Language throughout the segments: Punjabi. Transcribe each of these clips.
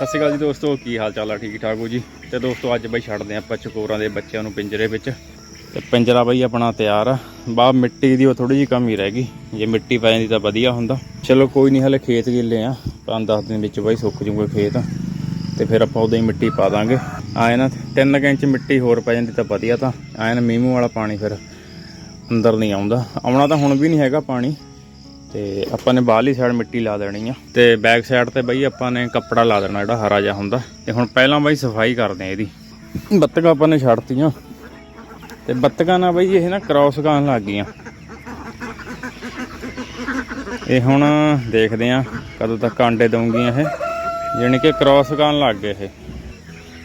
ਸਤਿ ਸ਼੍ਰੀ ਅਕਾਲ ਜੀ ਦੋਸਤੋ, ਕੀ ਹਾਲ ਚਾਲ ਆ? ਠੀਕ ਠਾਕ ਹੋ ਜੀ? ਤੇ ਦੋਸਤੋ, ਅੱਜ ਬਈ ਛੱਡਦੇ ਆਪਾਂ ਚਕੋਰਾਂ ਦੇ ਬੱਚਿਆਂ ਨੂੰ ਪਿੰਜਰੇ ਵਿੱਚ। ਤੇ ਪਿੰਜਰਾ ਬਈ ਆਪਣਾ ਤਿਆਰ ਆ। ਬਾ ਮਿੱਟੀ ਦੀ ਉਹ ਥੋੜੀ ਜਿਹੀ ਕਮੀ ਰਹਿ ਗਈ। ਜੇ ਮਿੱਟੀ ਪੈ ਜਾਂਦੀ ਤਾਂ ਵਧੀਆ ਹੁੰਦਾ। ਚਲੋ, ਕੋਈ ਨਹੀਂ, ਹਲੇ ਖੇਤ ਗਿੱਲੇ ਆ ਪੰਜ ਦਸ ਦਿਨ ਵਿੱਚ ਬਈ ਸੁੱਕ ਜੂਗੇ ਖੇਤ। ਤੇ ਫਿਰ ਆਪਾਂ ਉਦੋਂ ਹੀ ਮਿੱਟੀ ਪਾ ਦਾਂਗੇ। ਆਏ ਨਾ 3 ਇੰਚ ਮਿੱਟੀ ਹੋਰ ਪੈ ਜਾਂਦੀ ਤਾਂ ਵਧੀਆ ਤਾਂ। ਆਏ ਨਾ ਮੀਂਹ ਵਾਲਾ ਪਾਣੀ ਫਿਰ ਅੰਦਰ ਨਹੀਂ ਆਉਂਦਾ। ਆਉਣਾ ਤਾਂ ਹੁਣ ਵੀ ਨਹੀਂ ਹੈਗਾ ਪਾਣੀ। ਤੇ ਆਪਾਂ ਨੇ ਬਾਹਰਲੀ ਸਾਈਡ ਮਿੱਟੀ ਲਾ ਦੇਣੀ ਆ। ਤੇ ਬੈਕ ਸਾਈਡ ਤੇ ਬਈ ਆਪਾਂ ਨੇ ਕੱਪੜਾ ਲਾ ਦੇਣਾ ਜਿਹੜਾ ਹਰਾ ਜਿਹਾ ਹੁੰਦਾ। ਤੇ ਹੁਣ ਪਹਿਲਾਂ ਬਈ ਸਫ਼ਾਈ ਕਰਦੇ ਆ ਇਹਦੀ। ਬੱਤਕਾਂ ਆਪਾਂ ਨੇ ਛੱਡਤੀਆਂ। ਤੇ ਬੱਤਕਾਂ ਨਾਲ ਬਈ ਇਹ ਨਾ ਕ੍ਰਾਸ ਕਰਨ ਲੱਗ ਗਈਆਂ। ਇਹ ਹੁਣ ਦੇਖਦੇ ਆ ਕਦੋਂ ਤੱਕ ਆਂਡੇ ਦਊਂਗੀਆਂ ਇਹ। ਯਾਨੀ ਕਿ ਕ੍ਰਾਸ ਕਰਨ ਲੱਗ ਗਏ ਇਹ।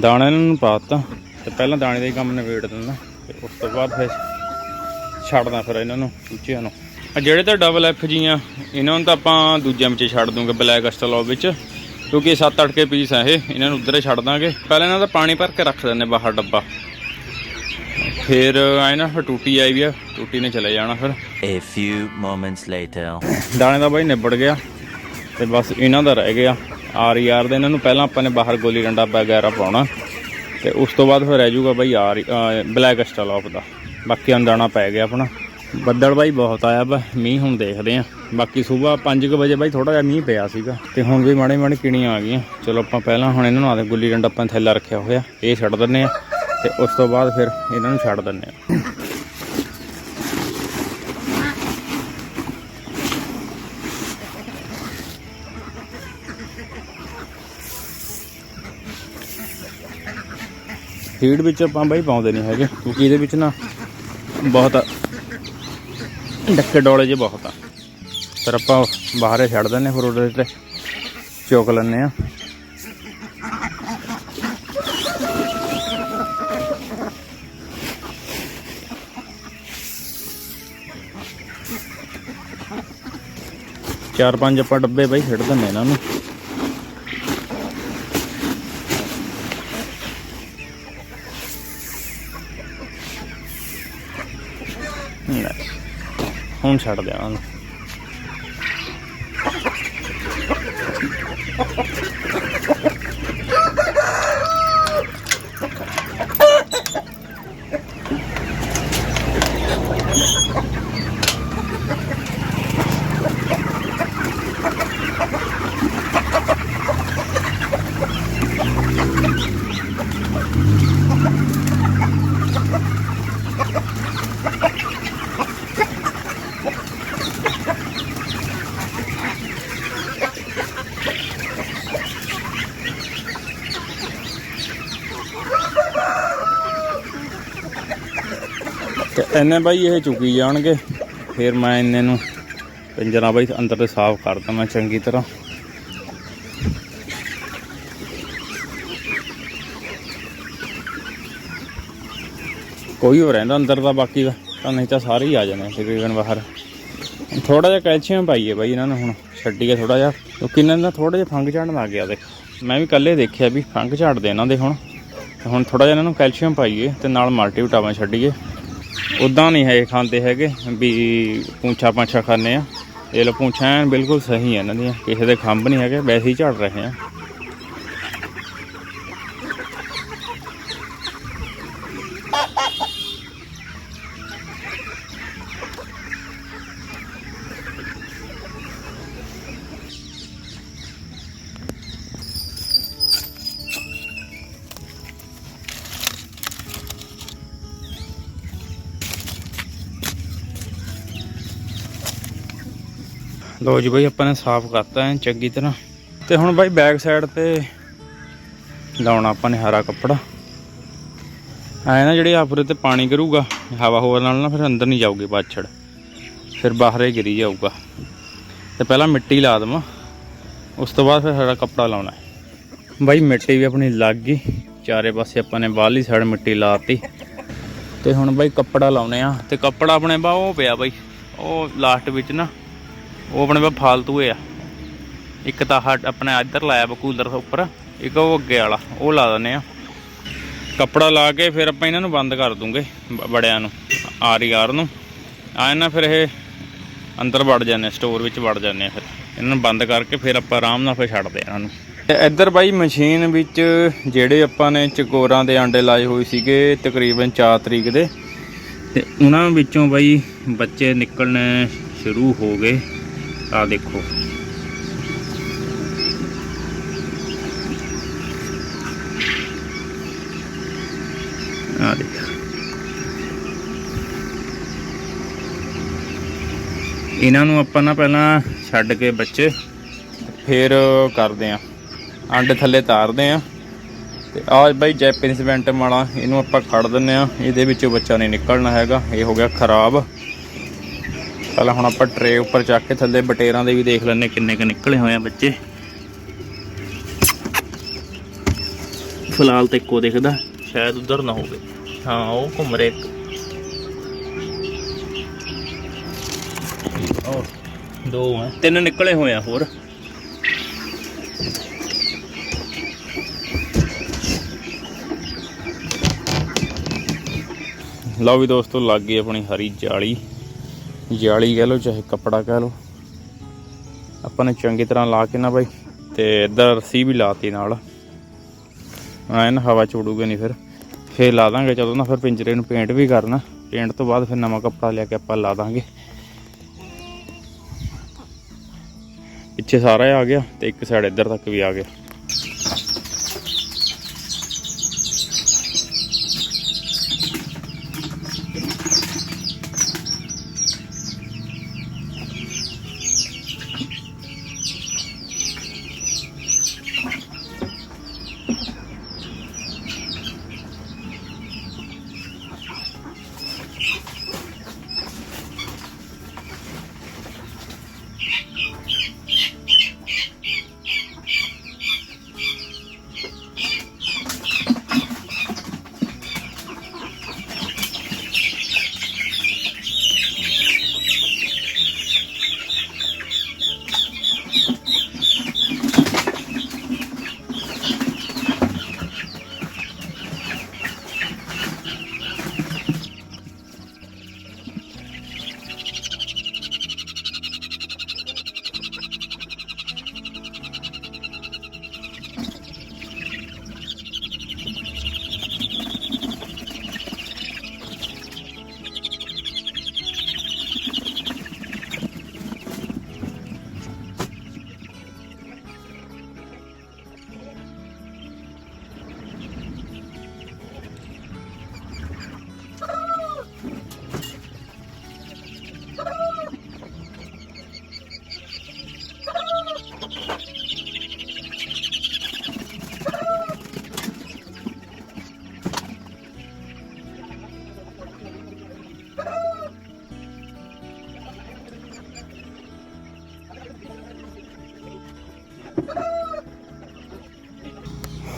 ਦਾਣੇ ਇਹਨਾਂ ਨੂੰ ਪਾਤਾ। ਤੇ ਪਹਿਲਾਂ ਦਾਣੇ ਦਾ ਹੀ ਕੰਮ ਨਿਬੇੜ ਦਿੰਦਾ। ਤੇ ਉਸ ਤੋਂ ਬਾਅਦ ਫਿਰ ਛੱਡਦਾ ਫਿਰ ਇਹਨਾਂ ਨੂੰ ਉੱਚਿਆਂ ਨੂੰ। ਜਿਹੜੇ ਤਾਂ ਡਬਲ ਐਫ ਜੀਆਂ ਇਹਨਾਂ ਨੂੰ ਤਾਂ ਆਪਾਂ ਦੂਜੇ ਵਿੱਚ ਛੱਡ ਦੂੰਗੇ ਬਲੈਕ ਅਸਟਲੋ ਵਿੱਚ ਕਿਉਂਕਿ ਇਹ 7-8 ਕੇ ਪੀਸ ਆ ਇਹ ਇਹਨਾਂ ਨੂੰ ਉੱਧਰ ਛੱਡ ਦਾਂਗੇ। ਪਹਿਲਾਂ ਇਹਨਾਂ ਦਾ ਪਾਣੀ ਭਰ ਕੇ ਰੱਖ ਦਿੰਦੇ ਬਾਹਰ ਡੱਬਾ। ਫਿਰ ਆਏ ਨਾ ਫਿਰ ਟੂਟੀ ਆਈ ਵੀ ਆ ਟੂਟੀ ਨੇ ਚਲੇ ਜਾਣਾ ਫਿਰ। A few moments later. ਦਾਣੇ ਦਾ ਬਾਈ ਨਿਬੜ ਗਿਆ ਤੇ ਬਸ ਇਹਨਾਂ ਦਾ ਰਹਿ ਗਿਆ। ਆਰ ਯਾਰ ਦੇ ਇਹਨਾਂ ਨੂੰ ਪਹਿਲਾਂ ਆਪਾਂ ਨੇ ਬਾਹਰ ਗੋਲੀ ਡੰਡਾ ਵਗੈਰਾ ਪਾਉਣਾ ਤੇ ਉਸ ਤੋਂ ਬਾਅਦ ਫਿਰ ਰਹਿ ਜਾਊਗਾ ਬਾਈ ਆਰ ਬਲੈਕ ਸਟਾਲੋਪ ਦਾ। ਬਾਕੀ ਅੰਦਾਣਾ ਪੈ ਗਿਆ ਆਪਣਾ। ਬੱਦਲ ਬਾਈ ਬਹੁਤ ਆਇਆ ਵਾ, ਮੀਂਹ ਹੁਣ ਦੇਖਦੇ ਆ। ਬਾਕੀ ਸਵੇਰ 5:00 ਵਜੇ ਬਾਈ ਥੋੜਾ ਜਿਹਾ ਮੀਂਹ ਪਿਆ ਸੀਗਾ, ਤੇ ਹੁਣ ਵੀ ਮਾੜੇ ਮਾੜੇ ਕਿਣੀਆਂ ਆ ਗਈਆਂ। ਚਲੋ ਆਪਾਂ ਪਹਿਲਾਂ ਹੁਣ ਇਹਨਾਂ ਨੂੰ ਆਦੇ ਗੁੱਲੀ ਡੰਡਾ ਆਪਾਂ ਥੈਲਾ ਰੱਖਿਆ ਹੋਇਆ, ਇਹ ਛੱਡ ਦਿੰਨੇ ਆ, ਤੇ ਉਸ ਤੋਂ ਬਾਅਦ ਫਿਰ ਇਹਨਾਂ ਨੂੰ ਛੱਡ ਦਿੰਨੇ ਆ। ਫੀਡ ਵਿੱਚ ਆਪਾਂ ਬਾਈ ਪਾਉਂਦੇ ਨਹੀਂ ਹੈਗੇ, ਕਿਉਂਕਿ ਇਹਦੇ ਵਿੱਚ ਨਾ ਬਹੁਤ ਡੱਕੇ ਡੋਲੇ ਜੇ ਬਹੁਤ ਆ। ਫਿਰ ਆਪਾਂ ਬਾਹਰੇ ਛੱਡ ਦਿੰਨੇ ਫਿਰ ਉਹਦੇ ਤੇ ਚੁੱਕ ਲੈਂਦੇ ਆ ਚਾਰ ਪੰਜ ਆਪਾਂ ਡੱਬੇ ਬਾਈ ਛੱਡ ਦਿੰਨੇ ਇਹਨਾਂ ਨੂੰ। ਲੈ, ਹੁਣ ਛੱਡ ਦਿਆਂ ਤੇ ਇੰਨੇ ਬਾਈ ਇਹ ਚੁੱਕੀ ਜਾਣਗੇ। ਫਿਰ ਮੈਂ ਇੰਨੇ ਨੂੰ ਪਿੰਜਰਾ ਬਾਈ ਅੰਦਰ ਤੇ ਸਾਫ਼ ਕਰ ਦਵਾਂ ਚੰਗੀ ਤਰ੍ਹਾਂ। ਕੋਈ ਹੋ ਰਹਿੰਦਾ ਅੰਦਰ ਦਾ, ਬਾਕੀ ਦਾ ਤਾਂ ਨਹੀਂ ਤਾਂ ਸਾਰੇ ਹੀ ਆ ਜਾਣੇ ਤਕਰੀਬਨ ਬਾਹਰ। ਥੋੜਾ ਜਿਹਾ ਕੈਲਸ਼ੀਅਮ ਪਾਈਏ ਬਾਈ ਇਹਨਾਂ ਨੂੰ ਹੁਣ, ਛੱਡੀਏ ਥੋੜਾ ਜਿਹਾ। ਕਿਉਂਕਿ ਇਹਨਾਂ ਦਾ ਥੋੜਾ ਜਿਹਾ ਫੰਗ ਝਾੜਨ ਲੱਗ ਗਿਆ ਦੇਖ। ਮੈਂ ਵੀ ਇਕੱਲੇ ਦੇਖਿਆ ਵੀ ਫੰਗ ਝਾੜਦੇ ਇਹਨਾਂ ਦੇ ਹੁਣ। ਤੇ ਹੁਣ ਥੋੜਾ ਜਿਹਾ ਇਹਨਾਂ ਨੂੰ ਕੈਲਸ਼ੀਅਮ ਪਾਈਏ ਤੇ ਨਾਲ ਮਲਟੀ ਵਿਟਾਮਿਨ ਛੱਡੀਏ। ਉਦਾਂ ਨਹੀਂ ਹੈ ਖਾਂਦੇ ਹੈਗੇ, ਵੀ ਪੂੰਛਾ ਪਾਂਛਾ ਖਾਂਦੇ ਆ। ਇਹ ਲੋ ਪੂੰਛਾਂ ਐਨ ਬਿਲਕੁਲ ਸਹੀ ਆ ਇਹਨਾਂ ਦੀਆਂ, ਕਿਸੇ ਦੇ ਖੰਭ ਨਹੀਂ ਹੈਗੇ, ਵੈਸੇ ਹੀ ਝੜ ਰਹੇ ਆ। ਲੋ ਜੀ ਬਾਈ ਆਪਾਂ ਨੇ ਸਾਫ਼ ਕਰਤਾ ਐ, ਚੰਗੀ ਤਰ੍ਹਾਂ। ਤੇ ਹੁਣ ਬਾਈ ਬੈਕ ਸਾਈਡ ਤੇ ਲਾਉਣਾ ਆਪਾਂ ਨੇ ਹਰਾ ਕੱਪੜਾ। ਐ ਨਾ ਜਿਹੜੇ ਆਪਰੇ ਤੇ ਪਾਣੀ ਕਰੂਗਾ, ਹਵਾ ਹੋਣ ਨਾਲ ਨਾ ਫਿਰ ਅੰਦਰ ਨਹੀਂ ਜਾਊਗੀ ਬਾਛੜ ਫਿਰ ਬਾਹਰ ਗਿਰੀ ਜਾਊਗਾ। ਤੇ ਪਹਿਲਾਂ ਮਿੱਟੀ ਲਾ ਦਵਾਂ, ਉਸ ਤੋਂ ਬਾਅਦ ਫਿਰ ਹਰਾ ਕੱਪੜਾ ਲਾਉਣਾ ਬਾਈ ਮਿੱਟੀ ਵੀ ਆਪਣੀ ਲੱਗ ਗਈ, ਚਾਰੇ ਪਾਸੇ ਆਪਾਂ ਨੇ ਬਾਹਰਲੀ ਸਾਈਡ ਮਿੱਟੀ ਲਾਤੀ। ਤੇ ਹੁਣ ਬਾਈ ਕੱਪੜਾ ਲਾਉਨੇ ਆ, ਤੇ ਕੱਪੜਾ ਆਪਣੇ ਬਾ ਉਹ ਪਿਆ ਬਾਈ, ਉਹ ਲਾਸਟ ਵਿੱਚ ਨਾ ਉਹ ਆਪਣੇ ਪਾ ਫਾਲਤੂ ਆ। ਇੱਕ ਤਾਂ ਆਹ ਆਪਣੇ ਇੱਧਰ ਲਾਇਆ ਵਾ ਕੂਲਰ ਉੱਪਰ, ਇੱਕ ਉਹ ਅੱਗੇ ਵਾਲਾ, ਉਹ ਲਾ ਦਿੰਦੇ ਆ। ਕੱਪੜਾ ਲਾ ਕੇ ਫਿਰ ਆਪਾਂ ਇਹਨਾਂ ਨੂੰ ਬੰਦ ਕਰ ਦੂੰਗੇ ਬੜਿਆਂ ਨੂੰ, ਆਰ ਆਰ ਨੂੰ। ਆਏ ਨਾ ਫਿਰ ਇਹ ਅੰਦਰ ਵੜ ਜਾਂਦੇ ਸਟੋਰ ਵਿੱਚ ਵੜ ਜਾਂਦੇ ਆ ਫਿਰ। ਇਹਨਾਂ ਨੂੰ ਬੰਦ ਕਰਕੇ ਫਿਰ ਆਪਾਂ ਆਰਾਮ ਨਾਲ ਫਿਰ ਛੱਡਦੇ ਆ ਇਹਨਾਂ ਨੂੰ। ਤੇ ਇੱਧਰ ਬਾਈ ਮਸ਼ੀਨ ਵਿੱਚ ਜਿਹੜੇ ਆਪਾਂ ਨੇ ਚਕੋਰਾਂ ਦੇ ਆਂਡੇ ਲਾਏ ਹੋਏ ਸੀਗੇ ਤਕਰੀਬਨ 4 ਤਰੀਕ ਦੇ। ਤੇ ਉਹਨਾਂ ਵਿੱਚੋਂ ਬਾਈ ਬੱਚੇ ਨਿਕਲਣੇ ਸ਼ੁਰੂ ਹੋ ਗਏ। ਆ ਦੇਖੋ। ਆ ਦੇਖ। ਇਹਨਾਂ ਨੂੰ ਆਪਾਂ ਨਾ ਪਹਿਲਾਂ ਛੱਡ ਕੇ ਬੱਚੇ, ਫਿਰ ਕਰਦੇ ਆ। ਅੰਡੇ ਥੱਲੇ ਤਾਰਦੇ ਆ। ਤੇ ਆਹ ਬਾਈ ਜੈਪਨੀਜ਼ ਵੈਂਟਮ ਵਾਲਾ ਇਹਨੂੰ ਆਪਾਂ ਖੜ ਦਿੰਨੇ ਆ। ਇਹਦੇ ਵਿੱਚੋਂ ਬੱਚਾ ਨਹੀਂ ਨਿਕਲਣਾ ਹੈਗਾ। ਇਹ ਹੋ ਗਿਆ ਖਰਾਬ। ਪਹਿਲਾਂ ਹੁਣ ਆਪਾਂ ਟਰੇ ਉੱਪਰ ਚੱਕ ਕੇ ਥੱਲੇ ਬਟੇਰਾਂ ਦੇ ਵੀ ਦੇਖ ਲੈਣੇ ਕਿੰਨੇ ਕ ਨਿਕਲੇ ਹੋਏ ਆ ਬੱਚੇ। ਫਿਲਹਾਲ ਤੇ ਇੱਕੋ ਦਿਖਦਾ, ਸ਼ਾਇਦ ਉਧਰ ਨਾ ਹੋਵੇ। ਹਾਂ, ਉਹ ਘੁੰਮ ਰਿਹਾ ਇੱਕ। ਉਹ ਦੋ ਆ। ਤਿੰਨ ਨਿਕਲੇ ਹੋਏ ਆ ਹੋਰ। ਲਓ ਵੀ ਦੋਸਤੋ, ਲੱਗ ਗਈ ਆਪਣੀ ਹਰੀ ਜਾਲੀ। ਜਾਲੀ ਕਹਿ ਲਓ, ਚਾਹੇ ਕੱਪੜਾ ਕਹਿ ਲਓ। ਆਪਾਂ ਨੇ ਚੰਗੀ ਤਰ੍ਹਾਂ ਲਾ ਕੇ ਨਾ ਬਾਈ, ਤੇ ਇੱਧਰ ਰੱਸੀ ਵੀ ਲਾਤੀ ਨਾਲ। ਐਨ ਹਵਾ ਚੋੜੂਗੇ ਨਹੀਂ ਫਿਰ। ਫੇਰ ਲਾ ਦਾਂਗੇ, ਜਦੋਂ ਨਾ ਫਿਰ ਪਿੰਜਰੇ ਨੂੰ ਪੇਂਟ ਵੀ ਕਰਨਾ। ਪੇਂਟ ਤੋਂ ਬਾਅਦ ਫਿਰ ਨਵਾਂ ਕੱਪੜਾ ਲਿਆ ਕੇ ਆਪਾਂ ਲਾ ਦਾਂਗੇ। ਪਿੱਛੇ ਸਾਰਾ ਆ ਗਿਆ ਤੇ ਇੱਕ ਸਾਈਡ ਇੱਧਰ ਤੱਕ ਵੀ ਆ ਗਿਆ।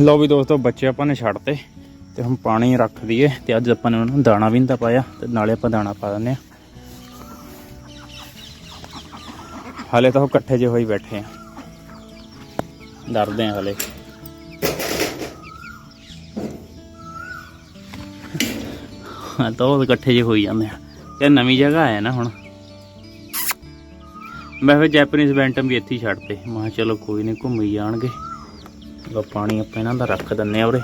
ਲਓ ਵੀ ਦੋਸਤੋ, ਬੱਚੇ ਆਪਾਂ ਨੇ ਛੱਡਤੇ ਤੇ ਹੁਣ ਪਾਣੀ ਰੱਖ ਦਈਏ ਤੇ ਅੱਜ ਆਪਾਂ ਨੇ ਉਹਨਾਂ ਨੂੰ ਦਾਣਾ ਵੀ ਨਹੀਂ ਤਾਂ ਪਾਇਆ ਤੇ ਨਾਲੇ ਆਪਾਂ ਦਾਣਾ ਪਾ ਦਿੰਨੇ ਆ ਹਾਲੇ ਤਾਂ ਉਹ ਇਕੱਠੇ ਜਿਹੇ ਹੋਈ ਬੈਠੇ ਆ। ਡਰਦੇ ਆ ਹਲੇ। ਹਾਂ, ਤਾਂ ਉਹ ਇਕੱਠੇ ਜਿਹੇ ਹੋਈ ਜਾਂਦੇ ਆ। ਤੇ ਨਵੀਂ ਜਗ੍ਹਾ ਆਇਆ ਨਾ ਹੁਣ। ਮੈਂ ਫਿਰ ਜੈਪਨੀਜ਼ ਬੈਂਟਮ ਵੀ ਇੱਥੇ ਹੀ ਛੱਡਤੇ। ਮੈਂ ਕਿਹਾ ਚਲੋ ਕੋਈ ਨਹੀਂ ਘੁੰਮੀ ਜਾਣਗੇ ਲੋ ਪਾਣੀ ਆਪਾਂ ਇਹਨਾਂ ਦਾ ਰੱਖ ਦਿੰਨੇ ਆ ਉਰੇ।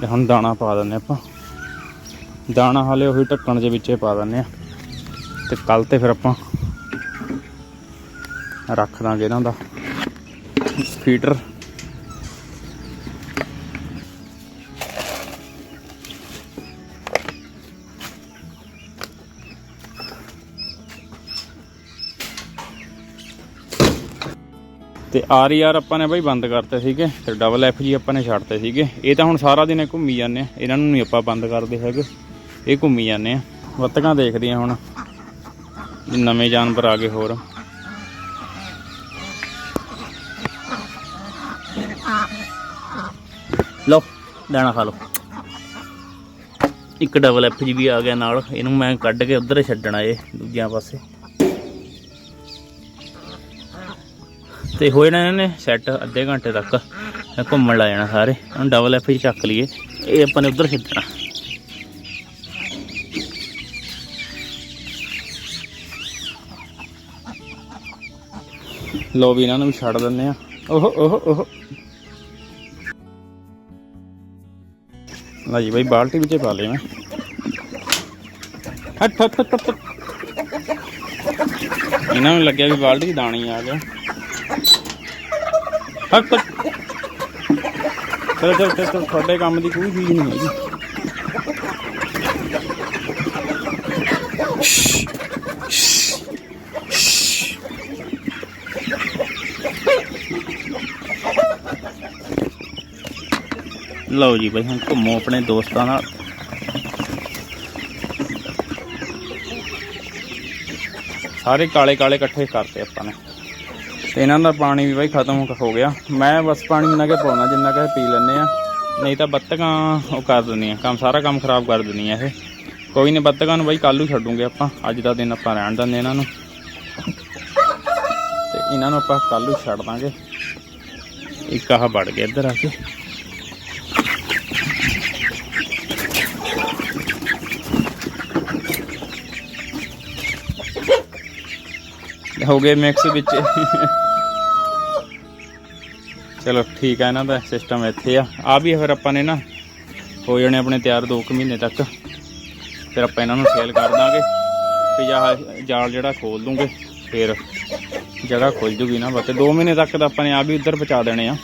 ਤੇ ਹੁਣ ਦਾਣਾ ਪਾ ਦਿੰਨੇ ਆਪਾਂ। ਦਾਣਾ ਹਾਲੇ ਉਹੀ ਢੱਕਣ ਦੇ ਵਿੱਚੇ ਪਾ ਦਿੰਨੇ ਆ ਤੇ ਕੱਲ ਤੇ ਫਿਰ ਆਪਾਂ ਰੱਖ ਦਾਂਗੇ ਇਹਨਾਂ ਦਾ। ਫੀਡਰ ਤੇ ਆਰ ਆਰ ਆਪਾਂ ਨੇ ਬਾਈ ਬੰਦ ਕਰਤੇ ਸੀਗੇ ਤੇ ਡਬਲ ਐਫ ਜੀ ਆਪਾਂ ਨੇ ਛੱਡਤੇ ਸੀਗੇ। ਇਹ ਤਾਂ ਹੁਣ ਸਾਰਾ ਦਿਨ ਘੁੰਮੀ ਜਾਂਦੇ ਆ। ਇਹਨਾਂ ਨੂੰ ਨਹੀਂ ਆਪਾਂ ਬੰਦ ਕਰਦੇ ਹੈਗੇ। ਇਹ ਘੁੰਮੀ ਜਾਂਦੇ ਆ। ਬੱਤਕਾਂ ਦੇਖਦੀਆਂ ਹੁਣ। ਨਵੇਂ ਜਾਨਵਰ ਆ ਗਏ ਹੋਰ। ਲਓ, ਦਾਣਾ ਖਾ ਲਓ। ਇੱਕ ਡਬਲ ਐਫ ਜੀ ਵੀ ਆ ਗਿਆ ਨਾਲ। ਇਹਨੂੰ ਮੈਂ ਕੱਢ ਕੇ ਉਧਰ ਛੱਡਣਾ ਏ ਦੂਜਿਆਂ ਪਾਸੇ। ਤੇ ਹੋ ਜਾਣਾ ਇਹਨੇ ਸੈੱਟ ਅੱਧੇ ਘੰਟੇ ਤੱਕ। ਘੁੰਮਣ ਲੱਗ ਜਾਣਾ ਸਾਰੇ। ਹੁਣ ਡਬਲ ਐਫ ਜੀ ਚੱਕ ਲਈਏ। ਇਹ ਆਪਾਂ ਨੇ ਉਧਰ ਖਿੱਚਣਾ ਲੋ ਵੀ ਇਹਨਾਂ ਨੂੰ ਛੱਡ ਦਿੰਨੇ ਆ। ਓਹੋ ਉਹ ਉਹ ਲਾ ਜੀ ਬਾਈ, ਬਾਲਟੀ ਵਿੱਚ ਪਾ ਲਿਆ ਮੈਂ। ਹਟ ਹਟ ਇਹਨਾਂ ਨੂੰ ਲੱਗਿਆ ਵੀ ਬਾਲਟੀ ਦਾਣੀ ਆ ਗਿਆ। ਹੱਟ ਹੱਟ। ਚਲੋ ਚਲੋ ਤੁਹਾਡੇ ਕੰਮ ਦੀ ਕੋਈ ਚੀਜ਼ ਨਹੀਂ ਹੈਗੀ ਲਓ ਜੀ ਬਈ, ਹੁਣ ਘੁੰਮੋ ਆਪਣੇ ਦੋਸਤਾਂ ਨਾਲ ਸਾਰੇ ਕਾਲੇ ਕਾਲੇ ਇਕੱਠੇ ਕਰਤੇ ਆਪਾਂ ਨੇ ਤੇ ਇਹਨਾਂ ਦਾ ਪਾਣੀ ਵੀ ਬਾਈ ਖਤਮ ਹੋ ਗਿਆ। ਮੈਂ ਬਸ ਪਾਣੀ ਇੰਨਾ ਕੇ ਪਾਉਣਾ, ਜਿੰਨਾ ਕਿ ਪੀ ਲੈਂਦੇ ਆ ਨਹੀਂ ਤਾਂ ਬੱਤਕਾਂ ਉਹ ਕਰ ਦਿੰਦੀਆਂ, ਕੰਮ ਸਾਰਾ ਕੰਮ ਖਰਾਬ ਕਰ ਦਿੰਦੀਆਂ ਇਹ। ਕੋਈ ਨਹੀਂ, ਬੱਤਕਾਂ ਨੂੰ ਬਾਈ ਕੱਲ ਨੂੰ ਛੱਡੂਗੇ ਆਪਾਂ। ਅੱਜ ਦਾ ਦਿਨ ਆਪਾਂ ਰਹਿਣ ਦਿੰਦੇ ਇਹਨਾਂ ਨੂੰ। ਤੇ ਇਹਨਾਂ ਨੂੰ ਆਪਾਂ ਕੱਲ ਛੱਡ ਦਾਂਗੇ। ਇੱਕ ਆਹ ਵੜ ਗਿਆ ਇੱਧਰ ਆ ਕੇ। ਹੋ ਗਏ ਮਿਕਸ ਵਿੱਚ। ਚਲੋ ਠੀਕ ਹੈ ਇਹਨਾਂ ਦਾ ਸਿਸਟਮ ਇੱਥੇ ਆ। ਆ ਵੀ ਫਿਰ ਆਪਾਂ ਨੇ ਨਾ ਹੋ ਜਾਣੇ ਆਪਣੇ ਤਿਆਰ 2 ਕੁ ਮਹੀਨੇ ਤੱਕ। ਫਿਰ ਆਪਾਂ ਇਹਨਾਂ ਨੂੰ ਸੇਲ ਕਰ ਦਾਂਗੇ ਤੇ ਆਹ ਜਾਲ ਜਿਹੜਾ ਖੋਲ ਦੂੰਗੇ, ਫਿਰ ਜਗ੍ਹਾ ਖੁੱਲ ਜੂਗੀ ਨਾ। ਬਤੇ 2 ਮਹੀਨੇ ਤੱਕ ਤਾਂ ਆਪਾਂ ਨੇ ਆ ਵੀ ਉੱਧਰ ਪਹੁੰਚਾ ਦੇਣੇ ਆ।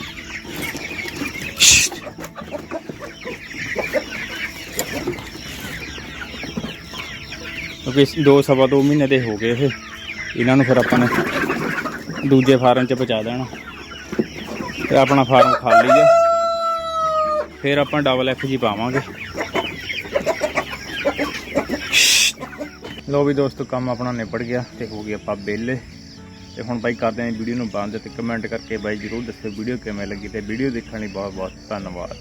ਕਿਉਂਕਿ ਦੋ ਸਵਾ ਦੋ ਮਹੀਨੇ ਦੇ ਹੋ ਗਏ ਇਹ। ਇਹਨਾਂ ਨੂੰ ਫਿਰ ਆਪਾਂ ਨੇ ਦੂਜੇ ਫਾਰਮ 'ਚ ਪਹੁੰਚਾ ਦੇਣਾ। ਤੇ ਆਪਣਾ ਫਾਰਮ ਖਾਲੀ ਹੈ ਫਿਰ ਆਪਾਂ ਡਬਲ ਐਫ ਜੀ ਪਾਵਾਂਗੇ। ਲੋ ਵੀ ਦੋਸਤੋ, ਕੰਮ ਆਪਣਾ ਨਿਬੜ ਗਿਆ ਤੇ ਹੋ ਗਏ ਆਪਾਂ ਵਿਹਲੇ। ਤੇ ਹੁਣ ਬਾਈ ਕਰਦੇ ਆਂ ਵੀਡੀਓ ਨੂੰ ਬੰਦ ਤੇ ਕਮੈਂਟ ਕਰਕੇ ਬਾਈ ਜਰੂਰ ਦੱਸਿਓ ਵੀਡੀਓ ਕਿਵੇਂ ਲੱਗੀ ਤੇ ਵੀਡੀਓ ਦੇਖਣ ਲਈ ਬਹੁਤ ਬਹੁਤ ਧੰਨਵਾਦ।